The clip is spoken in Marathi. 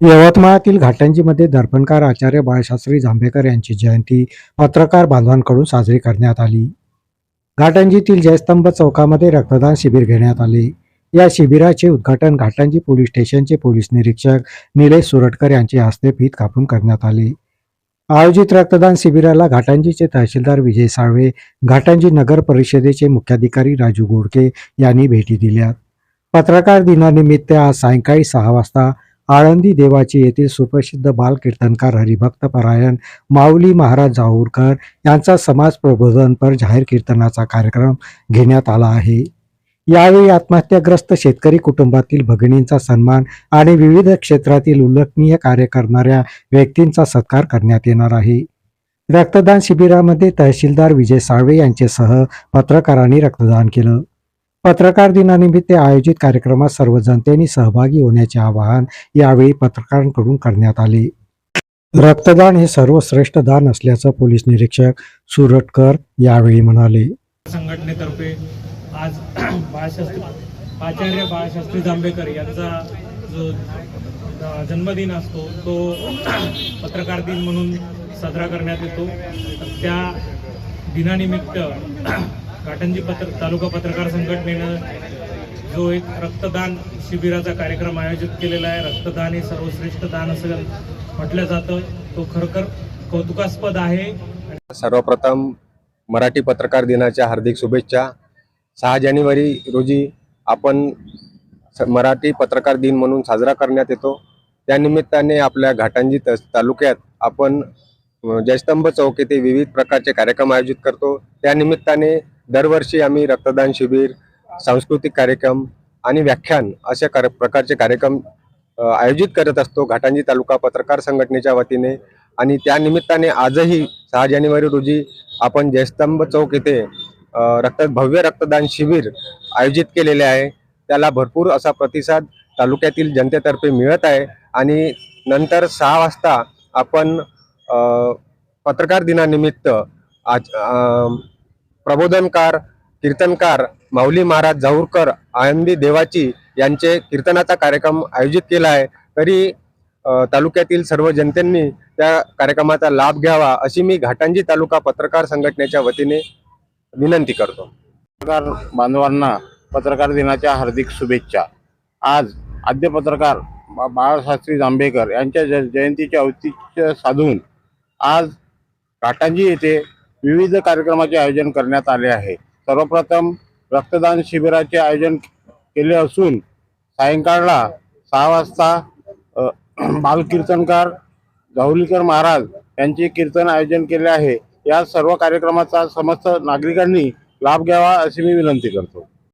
यवतमाळातील घाटंजीमध्ये दर्पणकार आचार्य बाळशास्त्री जांभेकर यांची जयंती पत्रकार बांधवांकडून साजरी करण्यात आली. घाटंजीतील जयस्तंभ चौकामध्ये रक्तदान शिबिर घेण्यात आले. या शिबिराचे उद्घाटन घाटंजी पोलीस स्टेशनचे पोलीस निरीक्षक निलेश सुरटकर यांच्या हस्ते फीत कापून करण्यात आले. आयोजित रक्तदान शिबिराला घाटंजीचे तहसीलदार विजय साळवे घाटंजी नगर परिषदेचे मुख्याधिकारी राजू गोडके यांनी भेटी दिल्या पत्रकार दिनानिमित्त आज सायंकाळी सहा वाजता आळंदी देवाची येथील सुप्रसिद्ध बालकीर्तनकार हरिभक्त परायण माऊली महाराज जाऊरकर यांचा समाज प्रबोधनपर जाहीर कीर्तनाचा कार्यक्रम घेण्यात आला आहे. यावेळी आत्महत्याग्रस्त शेतकरी कुटुंबातील भगिनींचा सन्मान आणि विविध क्षेत्रातील उल्लेखनीय कार्य करणाऱ्या व्यक्तींचा सत्कार करण्यात येणार आहे. रक्तदान शिबिरामध्ये तहसीलदार विजय साळवे यांच्यासह पत्रकारांनी रक्तदान केलं. पत्रकार दिनानिमित्त आयोजित कार्यक्रमात सर्व जनतेने सहभागी होण्याचे आवाहन यावेळी पत्रकारांकडून करण्यात आले. रक्तदान हे सर्वश्रेष्ठ दान असल्याचं पोलीस निरीक्षक सुरटकर यावेळी म्हणाले. संघटनेतर्फे आज बाळशास्त्री आचार्य बाळशास्त्री जांभेकर यांचा जो जन्मदिन असतो तो पत्रकार दिन म्हणून साजरा करण्यात येतो. त्या दिनानिमित्त घाटंजी पत्र तालुका पत्रकार संघटनेनं जो एक रक्तदान शिबिराचा कार्यक्रम आयोजित केलेला आहे रक्तदान हे सर्वश्रेष्ठ दान असं म्हटलं जातं. तो खरखर कौतुकास्पद आहे. सर्वप्रथम मराठी पत्रकार दिनाच्या हार्दिक शुभेच्छा. सहा जानेवारी रोजी आपण मराठी पत्रकार दिन म्हणून साजरा करण्यात येतो. त्यानिमित्ताने आपल्या घाटांजी तालुक्यात आपण जयस्तंभ चौक येथे विविध प्रकारचे कार्यक्रम आयोजित करतो. त्यानिमित्ताने दरवर्षी आम्ही रक्तदान शिबिर सांस्कृतिक कार्यक्रम आणि व्याख्यान अशा कर प्रकारचे कार्यक्रम आयोजित करत असतो. घाटांजी तालुका पत्रकार संघटनेच्या वतीने. आणि त्या निमित्ताने आजही सहा जानेवारी रोजी आपण जयस्तंभ चौक येथे रक्त भव्य रक्तदान शिबिर आयोजित केलेले आहे. त्याला भरपूर असा प्रतिसाद तालुक्यातील जनतेतर्फे मिळत आहे. आणि नंतर सहा वाजता आपण पत्रकार दिनानिमित्त आज प्रबोधनकार कीर्तनकार माऊली महाराज जाऊरकर आनंदी देवाची यांचे कीर्तनाचा कार्यक्रम आयोजित केला आहे तरी तालुक्यातील सर्व जनतेंनी त्या कार्यक्रमाचा लाभ घ्यावा अशी मी घाटांजी तालुका पत्रकार संघटनेच्या वतीने विनंती करतो. पत्रकार बांधवांना पत्रकार दिनाच्या हार्दिक शुभेच्छा. आज आद्य पत्रकार बा- बाळशास्त्री जांभेकर यांच्या ज जयंतीचे औचित्य साधून आज घाटांजी येथे विविध कार्यक्रमाचे आयोजन करण्यात आले आहे. सर्वप्रथम रक्तदान शिबिराचे आयोजन केले असून सायंकाळला सहा वाजता बालकीर्तनकार जाहुलीकर महाराज यांचे कीर्तन आयोजन केले आहे. या सर्व कार्यक्रमाचा समस्त नागरिकांनी लाभ घ्यावा अशी मी विनंती करतो.